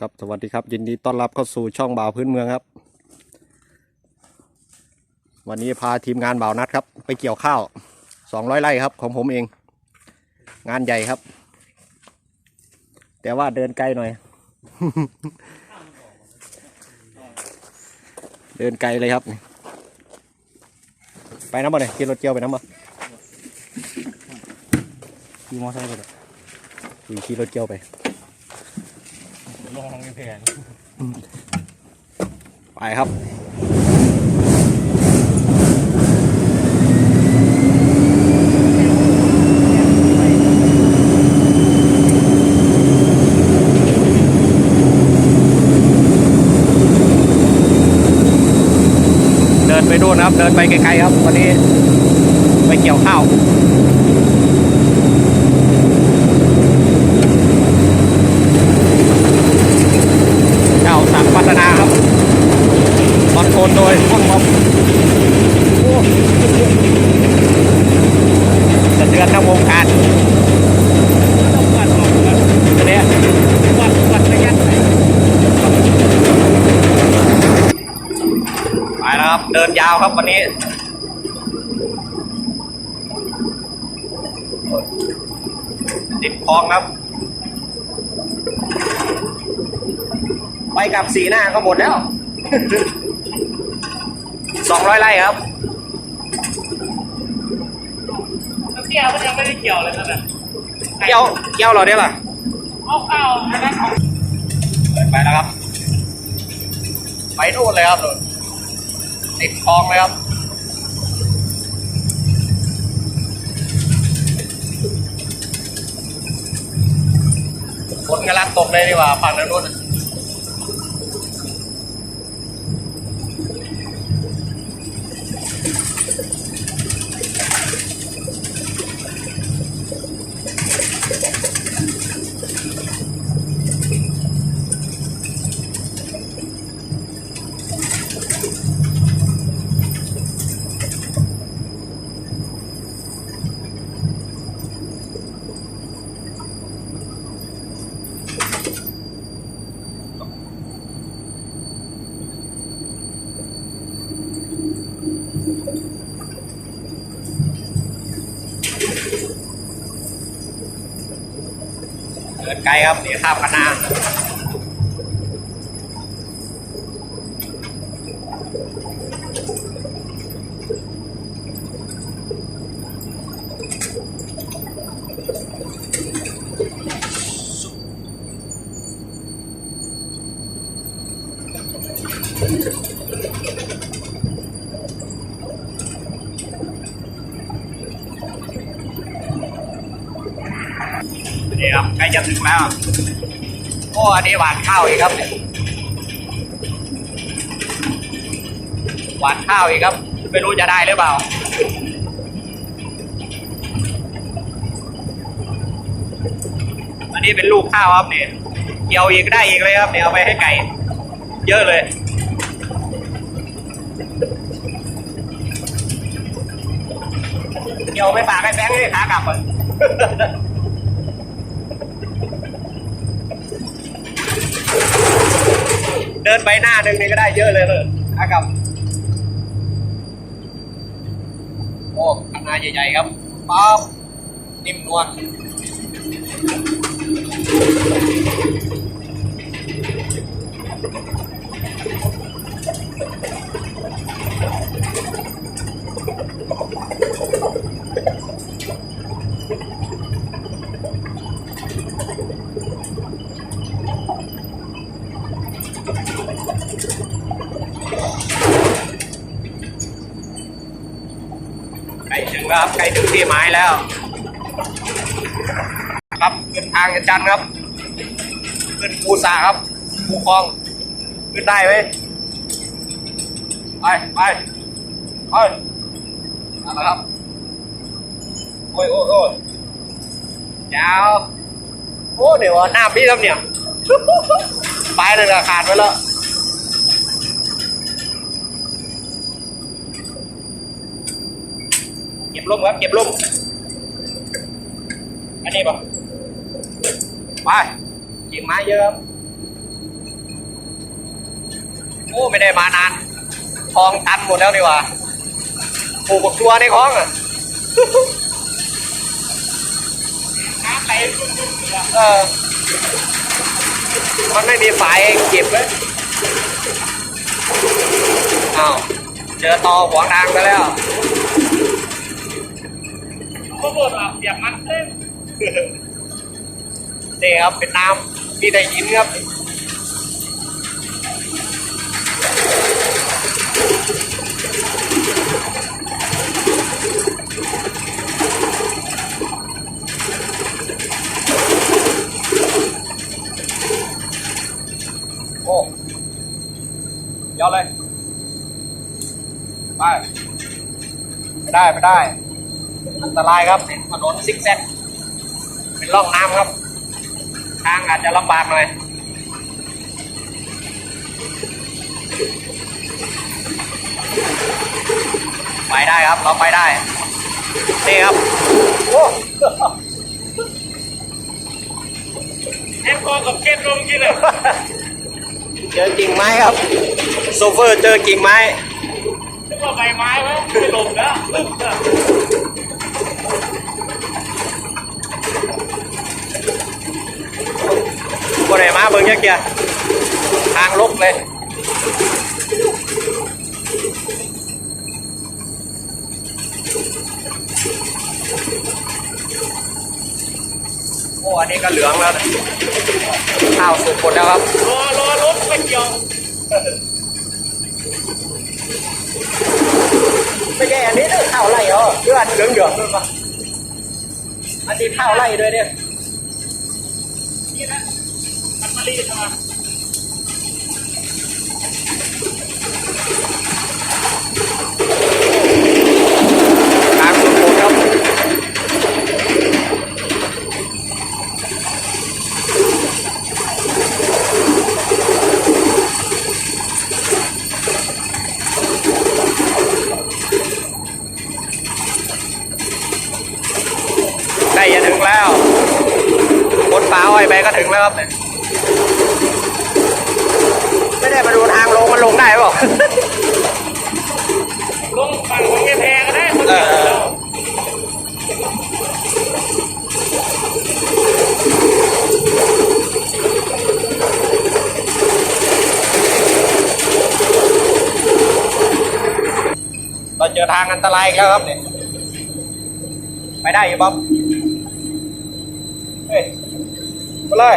ครับสวัสดีครับ ยินดีต้อนรับเข้าสู่ช่องบ่าวพื้นเมืองครับ วันนี้พาทีมงานบ่าวนัดครับ ไปเกี่ยวข้าวสองร้อยไร่ครับ ของผมเอง งานใหญ่ครับ แต่ว่าเดินไกลหน่อย เดินไกลเลยครับ ไปน้ำบ่เนี่ยขี่รถเกี่ยวไปน้ำบ่ขี่มอเตอร์ไซค์ไปเลยขี่รถเกี่ยวไป ลองในแผนไปครับเดินไปดูนะครับ เดินไปไกลๆครับ วันนี้ไปเกี่ยวข้าว เจ้าสังพัฒนาครับคอนโทรลโดยห้องมอบจะเดือนทั้งวงการต้องวัดออกนะตัวเนี้ยวัดวัดระยะไหนไปแล้วครับ เดินยาวครับวันนี้ติดคลองครับ ไปกับสีหน้าก็หมดแล้วสองร้อยไร่ครับแล้วเกี่ยวมันยังไม่ได้เกี่ยวเลยนั่นน่ะเกี่ยวเกี่ยวเหรอเนี่ยล่ะเอาข้าวอันนั้นเอาไปแล้วครับ ไปนู่นเลยครับนู่นติดคลองเลยครับฝนกำลังตกเลยดีกว่าฝั่งนั้นนู่น ไกลครับเดี๋ยวข้ามกันนา นี่ครับใกล้จะถึงแล้วโอ้อันนี้หวานข้าวอีกครับ หวานข้าวอีกครับ ไม่รู้จะได้หรือเปล่าอันนี้เป็นลูกข้าวครับเนี่ยเกี่ยวอีกได้อีกเลยครับเนี่ยเอาไปให้ไก่ เยอะเลยเกี่ยวไปฝากให้แบงค์ให้ขากลับอะ เดินไปหน้าหนึ่งนี่ก็ได้เยอะเลยเลยขากลับโอ้ขนาดใหญ่ๆครับป๊อบนิ่มนวล แล้วครับใกล้ถึงที่หมายแล้ว ครับขึ้นทางกันจันครับ ขึ้นภูสาครับภูคลอง ขึ้นได้ไหมไปไปไปเอาละครับ โอ้ยโอ้ยโอ้ยยาวโอ้เดี๋ยวหน้าพี่ครับเนี่ยไปเลยนะขาดไปแล้ว ก็บร่มครับ เก็บร่มอันนี้ป่ะไปกิ่งไม้เยอะครับอ้ไม่ได้มานานคลองตันหมดแล้วนี่หว่าปลูกกับตัวในคลองอะน้ำไหลชุ่มๆเลยเออ มันไม่มีฝายเก็บเลยอ้าวเจอตอขวางทางไปแล้ว ก็บ่นอะเสียบมันเต้นนี่ครับเป็นน้ำที่ได้ยินครับโอ้ยาวเลย ไป ไม่ได้ ไม่ได้ ตรายครับ ถนนซิกแซกเป็นร่องน้ำครับ ทางอาจจะลำบากหน่อยไปได้ครับ เราไปได้นี่ครับโอ้แอมพอกับเก็ตลงที่เลยเจอกิ่งไม้ครับ โซเฟอร์เจอกิ่งไม้นึกว่าใบไม้ไว้ไม่ลงแล้วตึ๊บอะ บ่ได้มาเบิ่ง ยักเกียร์ทางลกเลย โอ้ อันนี้ก็เหลืองแล้วนะข้าวสุกหมดแล้วครับ รอรอรถไปเกี่ยวไม่ใช่อันนี้เด้อข้าวไร่เหรอเพื่อนเหลืองเหลืองด้วยปะอันนี้ข้าวไร่ด้วยเนี่ยนี่นะ มันมารีดมาทางสุดหมดครับใกล้จะถึงแล้วบนป่าอ้อยไปก็ถึงแล้วครับเนี่ย ไม่ได้มาดูทางลงมันลงได้เปล่าลงฝั่งของยายแพรก็ได้คนเอเดียวอแล้วเราเจอทางอันตรายอีกแล้วครับเนี่ยไปได้อยู่บ๊อบเฮ้ยไปเลย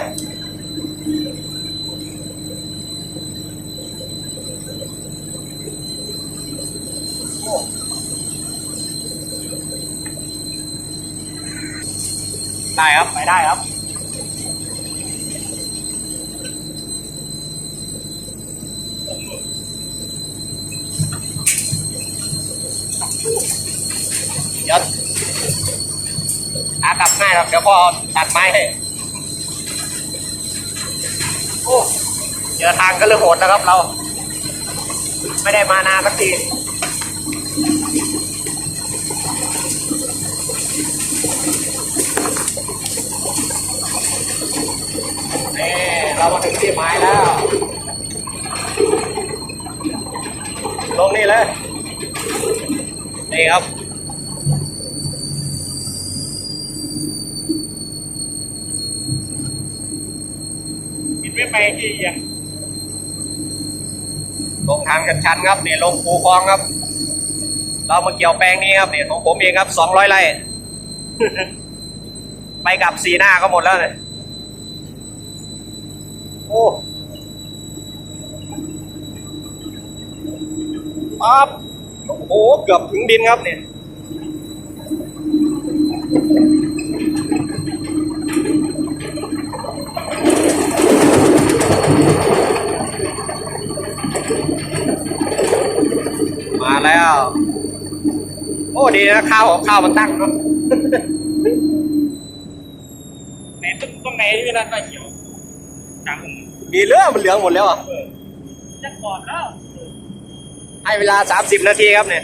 ได้ครับ ไปได้ครับ เดี๋ยวหากลับง่ายครับ เดี๋ยวพ่อตัดไม้ให้ โอ้เจอทางก็เริ่มโหดนะครับเรา ไม่ได้มานานสักที นี่ เรามาถึงที่ไม้แล้ว ลงนี่เลย นี่ครับ ปิดไม่ไปที่ยังลงทางชันๆครับเนี่ยลงภูคลองครับ เรามาเกี่ยวแปลงนี้ครับเนี่ยของผมเองครับสองร้อยไร่ ไปกับสีหน้าก็หมดแล้วเนี่ย โอ้ปั๊บโอ้โห เกือบถึงดินครับเนี่ยมาแล้ว โอ้ดีนะข้าวข้าวมันตั้งเนาะไหนต้นตรงไหนที่นั่นไฟเขียวจังมี เรื่องมันเหลืองหมดแล้วอะเออจะก่อนแล้วให้เวลาสามสิบนาทีครับเนี่ย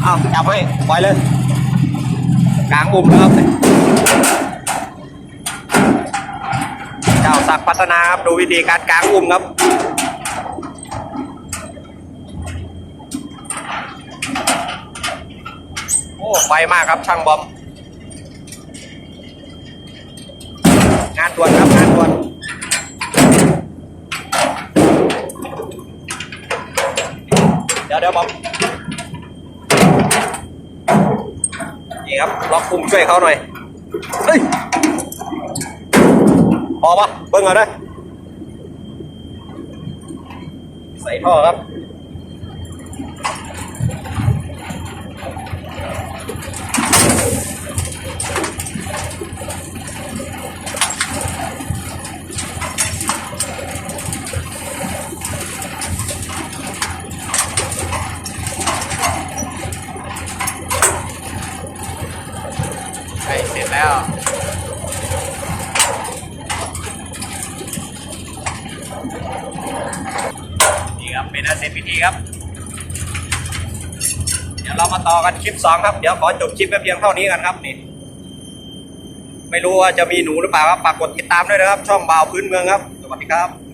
เอาจับให้ปล่อยเลยกลางมุมนะครับเนี่ยศักดิ์พัฒนาครับดูวิธีการกางอุ้มครับโอ้ไวมากครับช่างบอม งาน ด่วนครับงานด่วนเดี๋ยวเดี๋ยวบอมนี่ครับล็อกคุมช่วยเขาหน่อยเฮ้ยพอปะเบิ้งเอาได้ใส่ท่อครับ ใช่เสร็จแล้วนี่ครับเป็นอันเสร็จพิธีครับ เดี๋ยวเรามาต่อกันคลิปสองครับ เดี๋ยวขอจบคลิปแค่เพียงเท่านี้กันครับนี่ ไม่รู้ว่าจะมีหนูหรือเปล่าครับฝากกดติดตามด้วยนะครับ ช่องบ่าวพื้นเมืองครับ สวัสดีครับ